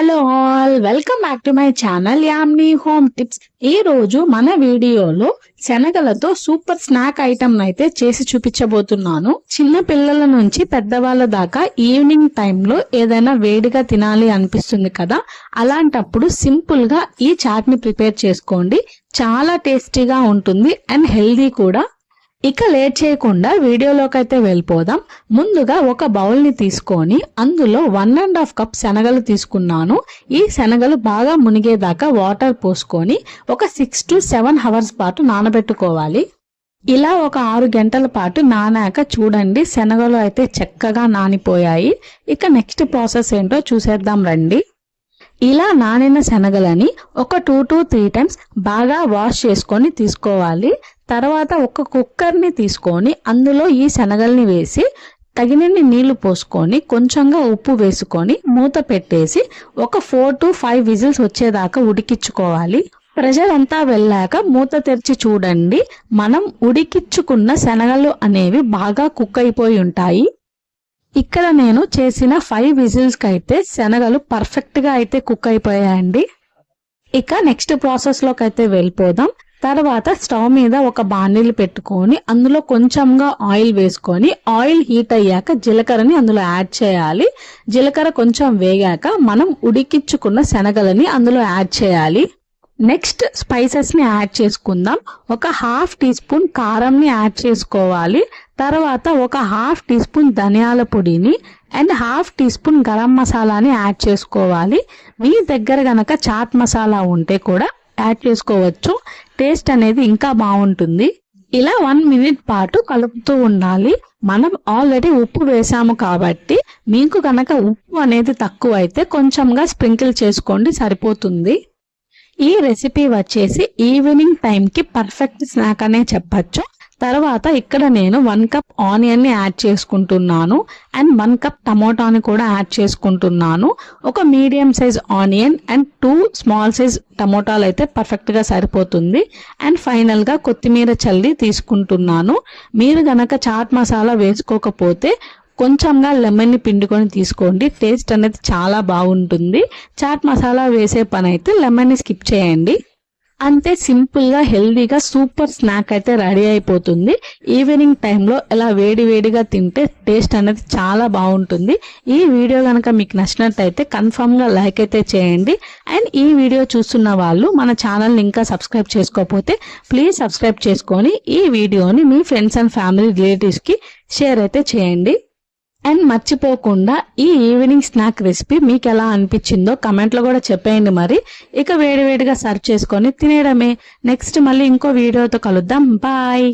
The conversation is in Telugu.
Hello all welcome back to my channel Yamni home tips ఈ రోజు మన వీడియోలో శనగలతో సూపర్ స్నాక్ ఐటమ్ అయితే చేసి చూపించబోతున్నాను. చిన్న పిల్లల నుంచి పెద్దవాళ్ళ దాకా ఈవినింగ్ టైంలో ఏదైనా వేడిగా తినాలి అనిపిస్తుంది కదా? అలాంటప్పుడు సింపుల్గా ఈ చాట్ని ప్రిపేర్ చేసుకోండి. చాలా టేస్టీగా ఉంటుంది అండ్ హెల్దీ కూడా. ఇక లేట్ చేయకుండా వీడియోలోకి అయితే వెళ్ళిపోదాం. ముందుగా ఒక బౌల్ని తీసుకొని అందులో వన్ అండ్ హాఫ్ కప్ శనగలు తీసుకున్నాను. ఈ శనగలు బాగా మునిగేదాకా వాటర్ పోసుకొని ఒక సిక్స్ టు సెవెన్ అవర్స్ పాటు నానబెట్టుకోవాలి. ఇలా ఒక ఆరు గంటల పాటు నానాక చూడండి శనగలు అయితే చక్కగా నానిపోయాయి. ఇక నెక్స్ట్ ప్రాసెస్ ఏంటో చూసేద్దాం రండి. ఇలా నానిన శనగలని ఒక టూ టు త్రీ టైమ్స్ బాగా వాష్ చేసుకొని తీసుకోవాలి. తర్వాత ఒక కుక్కర్ని తీసుకొని అందులో ఈ శనగల్ని వేసి తగినన్ని నీళ్ళు పోసుకొని కొంచెంగా ఉప్పు వేసుకొని మూత పెట్టేసి ఒక ఫోర్ టు ఫైవ్ విజిల్స్ వచ్చేదాకా ఉడికించుకోవాలి. ప్రెషర్ అంతా వెళ్ళాక మూత తెరిచి చూడండి. మనం ఉడికించుకున్న శనగలు అనేవి బాగా కుక్ అయిపోయి ఉంటాయి. ఇక్కడ నేను చేసిన ఫైవ్ విజిల్స్కి అయితే శనగలు పర్ఫెక్ట్గా అయితే కుక్ అయిపోయాయండి. ఇక నెక్స్ట్ ప్రాసెస్లోకి అయితే వెళ్ళిపోదాం. తర్వాత స్టవ్ మీద ఒక బాణీలు పెట్టుకొని అందులో కొంచెంగా ఆయిల్ వేసుకొని ఆయిల్ హీట్ అయ్యాక జీలకర్రని అందులో యాడ్ చేయాలి. జీలకర్ర కొంచెం వేగాక మనం ఉడికించుకున్న శనగలని అందులో యాడ్ చేయాలి. నెక్స్ట్ స్పైసెస్ని యాడ్ చేసుకుందాం. ఒక హాఫ్ టీ స్పూన్ కారంని యాడ్ చేసుకోవాలి. తర్వాత ఒక హాఫ్ టీ స్పూన్ ధనియాల పొడిని and half teaspoon garam మసాలాని యాడ్ చేసుకోవాలి. మీ దగ్గర గనక చాట్ మసాలా ఉంటే కూడా యాడ్ చేసుకోవచ్చు. టేస్ట్ అనేది ఇంకా బాగుంటుంది. ఇలా వన్ మినిట్ పాటు కలుపుతూ ఉండాలి. మనం ఆల్రెడీ ఉప్పు వేసాము కాబట్టి మీకు కనుక ఉప్పు అనేది తక్కువ అయితే కొంచెంగా స్ప్రింకిల్ చేసుకోండి సరిపోతుంది. ఈ రెసిపీ వచ్చేసి ఈవినింగ్ టైంకి పర్ఫెక్ట్ స్నాక్ అనే చెప్పచ్చు. తర్వాత ఇక్కడ నేను వన్ కప్ ఆనియన్ని యాడ్ చేసుకుంటున్నాను అండ్ వన్ కప్ టమోటాని కూడా యాడ్ చేసుకుంటున్నాను. ఒక medium size onion and two small size టమోటాలు అయితే పర్ఫెక్ట్గా సరిపోతుంది. అండ్ ఫైనల్గా కొత్తిమీర చల్లి తీసుకుంటున్నాను. మీరు గనక చాట్ మసాలా వేసుకోకపోతే కొంచెంగా లెమన్ని పిండుకొని తీసుకోండి. టేస్ట్ అనేది చాలా బాగుంటుంది. చాట్ మసాలా వేసే పని అయితే లెమన్ని స్కిప్ చేయండి. అంతే సింపుల్గా హెల్దీగా సూపర్ స్నాక్ అయితే రెడీ అయిపోతుంది. ఈవినింగ్ టైంలో ఇలా వేడి వేడిగా తింటే టేస్ట్ అనేది చాలా బాగుంటుంది. ఈ వీడియో కనుక మీకు నచ్చినట్టయితే కన్ఫామ్గా లైక్ అయితే చేయండి. అండ్ ఈ వీడియో చూస్తున్న వాళ్ళు మన ఛానల్ని ఇంకా సబ్స్క్రైబ్ చేసుకోకపోతే ప్లీజ్ సబ్స్క్రైబ్ చేసుకొని ఈ వీడియోని మీ ఫ్రెండ్స్ అండ్ ఫ్యామిలీ రిలేటివ్స్కి షేర్ అయితే చేయండి. అండ్ మర్చిపోకుండా ఈ ఈవినింగ్ స్నాక్ రెసిపీ మీకు ఎలా అనిపించిందో కమెంట్లో కూడా చెప్పేయండి మరి. ఇక వేడివేడిగా సర్వ్ చేసుకొని తినేయడమే. నెక్స్ట్ మళ్ళీ ఇంకో వీడియోతో కలుద్దాం. బాయ్